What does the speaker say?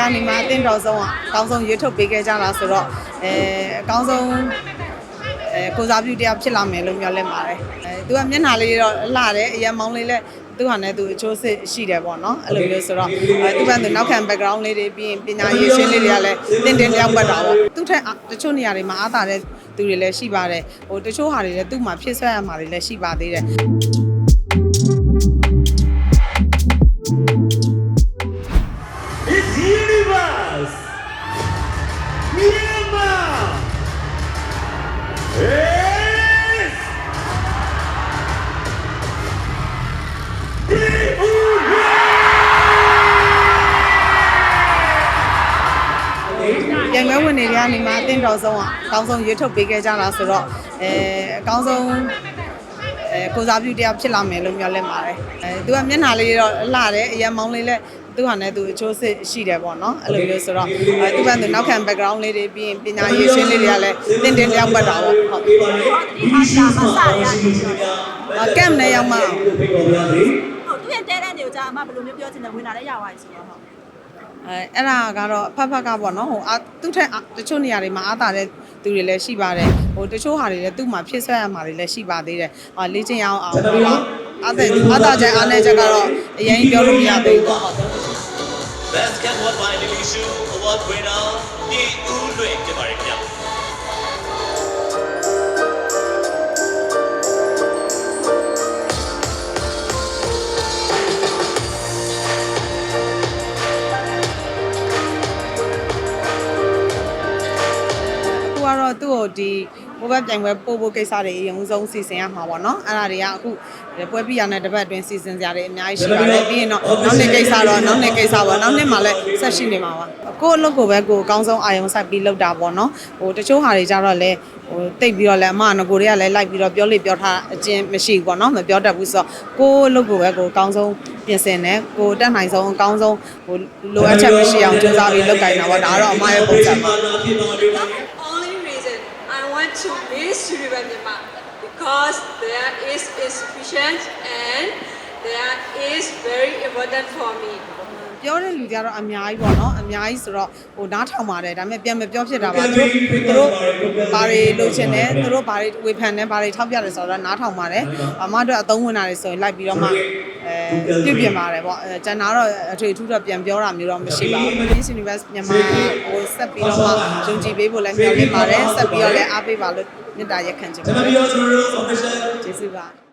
ကနေမှအသင့်တော်ဆုံးอ่ะအကောင်းဆုံးရွေးထုတ်ပေးခဲ့ကြတာဆိုတော့အဲအကောင်းဆုံးအဲကိုစားပြုတရားဖြစ်လာမယ်လို့မျှော်လင့်ပါတယ်အဲသူကမျက်နှာလေးတော့လှတယ်အရင်မောင်းလေးလည်းသူဟာနဲ့သူအချိုးစစ်ရှိတယ်ပေါ့နော်အဲ့လိုမျိုးဆိုတော့အဲသူကသူနောက်ခံ background လေးတွေပြီးရင်ပညာရေးရှင်းလေးတွေကလည်းတင်းတင်းလျောက်ပတ်တာပေါ့သူထက်တချို့နေရာတွေမှာအားသာတဲ့သူတွေလည်းရှိပါတယ်ဟိုတချို့ဟာတွေလည်းသူ့မှာဖြစ်ဆွဲရမှာတွေလည်းရှိပါသေးတယ် ဝင်တွေကနေမှအသင့်တော်ဆုံးอ่ะအကောင်းဆုံးရွေးထုတ်ပေးခဲ့ကြတာဆိုတော့အဲအကောင်းဆုံးအဲကိုစားပြုတရားဖြစ်လာမယ်လို့မျှော်လင့်ပါတယ်အဲသူကမျက်နှာလေးတော့လှတယ်အရင်မောင်းလေးလည်းသူဟာနဲ့သူအချိုးစစ်ရှိတယ်ပေါ့နော်အဲ့လိုမျိုးဆိုတော့အဲသူကသူနောက်ခံ background လေးတွေပြီးရင်ပညာရေးရှင်းလေးတွေကလည်းတင်းတင်းလျောက်ပတ်တာပေါ့ဟုတ်ဒီအားရှာမစရရတယ်ဟုတ်အကမ်နဲ့ရောက်မှသူ့ရဲ့တဲတဲ့နေကိုကြာအမဘယ်လိုမျိုးပြောချင်တယ်ဝင်လာလဲရသွားပြီဆိုတော့ဟုတ် အဲအဲ့ဒါကတော့အဖက်ဖက်ကပေါ့နော်ဟိုအာသူ့ထက်အာတချို့နေရာတွေမှာအားသာတဲ့သူတွေလည်းရှိပါတယ်ဟိုတချို့ဟာတွေလည်းသူ့မှာဖြစ်ဆွဲရမှာတွေလည်းရှိပါသေးတယ်ဟာလေ့ကျင့်ရအောင်အောင်ပြီးတော့အားတဲ့အားသာချက်အားနည်းချက်ကတော့အရင်ပြောလို့မရသေးဘူးပေါ့ဟုတ် Best Catwalk by Lily Shu Award winner ပြည်ဦးလွင်ဖြစ်ပါတယ်ခင်ဗျာ ကတော့သူ့ကိုဒီဘိုးဘက်ပြိုင်ပွဲပို့ဖို့ကိစ္စတွေအရင်ဆုံးစီစဉ်ရမှာပေါ့နော်အဲ့ဒါတွေကအခုပွဲပြရတဲ့တပတ်အတွင်းစီစဉ်ကြရတယ်အများကြီးရှိပါတယ်ပြီးရင်တော့နောက်နှစ်ကိစ္စတော့နောက်နှစ်ကိစ္စပေါ့နောက်နှစ်မှာလည်းဆက်ရှိနေမှာပါကိုယ့်အလုပ်ကိုပဲကိုယ်အကောင်းဆုံးအာရုံစိုက်ပြီးလုပ်တာပေါ့နော်ဟိုတချို့ဟာတွေကြတော့လည်းဟိုတိတ်ပြီးတော့လည်းအမကငကိုတွေကလည်းလိုက်ပြီးတော့ပြောလေပြောထားအချင်းမရှိဘူးပေါ့နော်မပြောတတ်ဘူးဆိုတော့ကိုယ့်အလုပ်ကိုပဲကိုယ်အကောင်းဆုံးပြင်ဆင်တယ်ကိုယ်တက်နိုင်ဆုံးအကောင်းဆုံးဟိုလိုအပ်ချက်မရှိအောင်ကြိုးစားပြီးလုပ်ကိုင်တာပေါ့ဒါကတော့အမရဲ့ပုံစံပါ only reason I want to Miss Universe Myanmar because there is insufficient and there is very important for me. ပြောတဲ့လူတွေကတော့အများကြီးပေါ့နော်အများကြီးဆိုတော့ဟိုနားထောင်ပါတယ်ဒါပေမဲ့ပြန်မပြောဖြစ်တာပါသူတို့သူတို့ဘာတွေလုပ်ချင်တယ်သူတို့ဘာတွေဝေဖန်တယ်ဘာတွေထောက်ပြတယ်ဆိုတော့နားထောင်ပါတယ်အမတို့အသုံးဝင်တာတွေဆိုရင်လိုက်ပြီးတော့မှ အဲပြပြင်ပါတယ်ပေါ့အဲကျန်တာတော့အထွေထူးတော့ပြန်ပြောတာမျိုးတော့မရှိပါဘူး Miss Universe မြန်မာဟိုဆက်ပြီးတော့မှယုံကြည်ပေးဖို့လည်းမျှော်လင့်ပါတယ်ဆက်ပြီးတော့လည်းအားပေးပါလို့မေတ္တာရက်ခံချင်ပါတယ် Champions World Official ကျေးဇူးပါ